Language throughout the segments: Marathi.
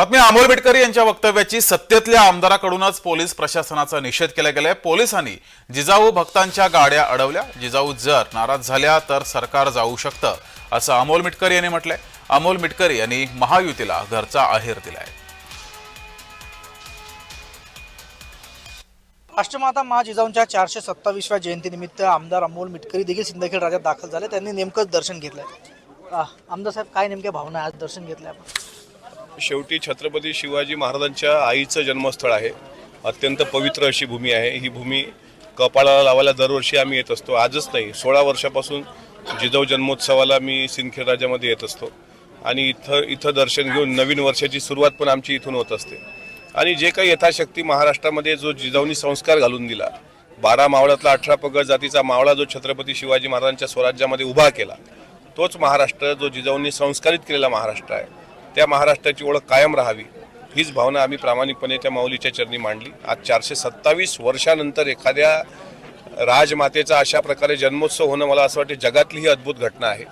बातमी अमोल बिटकर यांच्या वक्तव्याची सत्तेतल्या आमदाराकडूनच पोलीस प्रशासनाचा निषेध केला गेलाय. पोलिसांनी जिजाऊ भक्तांच्या गाड्या अडवल्या. जिजाऊ जर नाराज झाल्या तर सरकार जाऊ शकतं असं अमोल मिटकरी यांनी म्हटलंय. अमोल मिटकरी यांनी महायुतीला घरचा आहेर दिलाय. राष्ट्रमाता महा जिजाऊंच्या चारशे सत्तावीसव्या जयंतीनिमित्त आमदार अमोल मिटकरी देखील सिंदखेड राज्यात दाखल झाले. त्यांनी नेमकंच दर्शन घेतलंय. आमदार साहेब काय नेमक्या भावना आज दर्शन घेतलंय आपण. शेवटी छत्रपती शिवाजी महाराजांच्या आईचं जन्मस्थळ आहे. अत्यंत पवित्र अशी भूमी आहे. ही भूमी कपाळाला लावायला दरवर्षी आम्ही येत असतो. आजच नाही सोळा वर्षापासून जिजाऊ जन्मोत्सवाला मी सिंदखेड राजामध्ये येत असतो. आणि इथं इथं दर्शन घेऊन नवीन वर्षाची सुरुवात पण आमची इथून होत असते. आणि जे काही यथाशक्ती महाराष्ट्रामध्ये जो जिजाऊनी संस्कार घालून दिला बारा मावळातला अठरा पगड जातीचा मावळा जो छत्रपती शिवाजी महाराजांच्या स्वराज्यामध्ये उभा केला तोच महाराष्ट्र जो जिजाऊंनी संस्कारित केलेला महाराष्ट्र आहे. त्या महाराष्ट्राची ओळख कायम राहावी हीच भावना आम्ही प्रामाणिकपणे त्या माऊलीच्या चरणी मांडली. आज चारशे सत्तावीस वर्षानंतर एखाद्या राजमातेचा अशा प्रकारे जन्मोत्सव होणं मला असं वाटतं जगातली ही अद्भुत घटना आहे.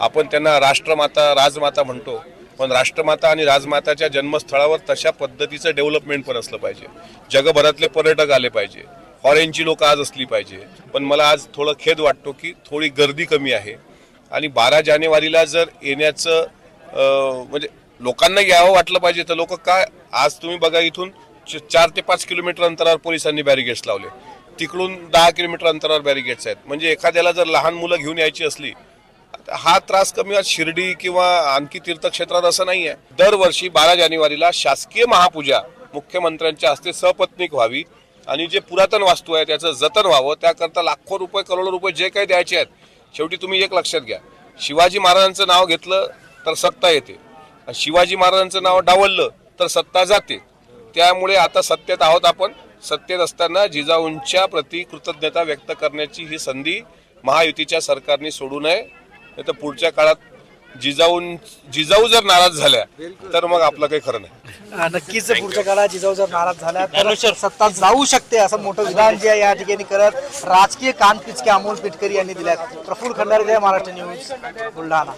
आपण त्यांना राष्ट्रमाता राजमाता म्हणतो पण राष्ट्रमाता आणि राजमाताच्या जन्मस्थळावर तशा पद्धतीचं डेव्हलपमेंट पण असलं पाहिजे. जगभरातले पर्यटक आले पाहिजे. फॉरेनची लोक आज असली पाहिजे. पण मला आज थोडं खेद वाटतो की थोडी गर्दी कमी आहे. आणि बारा जानेवारीला जर येण्याचं म्हणजे लोकांना यावं वाटलं पाहिजे. तर लोक काय आज तुम्ही बघा इथून च- चार ते पाच किलोमीटर अंतरावर पोलिसांनी बॅरिगेट्स लावले. तिकडून दहा किलोमीटर अंतरावर बॅरिगेट्स आहेत. म्हणजे एखाद्याला जर लहान मुलं घेऊन यायची असली हा त्रास कमी आज शिर्डी किंवा आणखी तीर्थक्षेत्रात असं नाही आहे दरवर्षी बारा जानेवारीला शासकीय महापूजा मुख्यमंत्र्यांच्या हस्ते सपत्नीक व्हावी. आणि जे पुरातन वास्तू आहे त्याचं जतन व्हावं. त्याकरता लाखो रुपये करोडो रुपये जे काही द्यायचे आहेत शेवटी तुम्ही एक लक्षात घ्या. शिवाजी महाराजांचं नाव घेतलं तर सत्ता येते. आणि शिवाजी महाराजांचं नाव डावललं तर सत्ता जाते. त्यामुळे आता सत्तेत आहोत आपण. सत्तेत असताना जिजाऊंच्या प्रती कृतज्ञता व्यक्त करण्याची ही संधी महायुतीच्या सरकारने सोडू नये. नाही तर पुढच्या काळात जिजाऊन जिजाऊ जर नाराज झाल्या तर मग आपलं काही खरं नाही. नक्कीच पुढच्या काळात जिजाऊ जर नाराज झाल्या तर सत्ता जाऊ शकते असं मोठं विधान जे आहे या ठिकाणी करत राजकीय कान पिचके अमोल पिटकरी यांनी दिल्यात. प्रफुल्ल खंडारे महाराष्ट्र न्यूज बुलढाणा.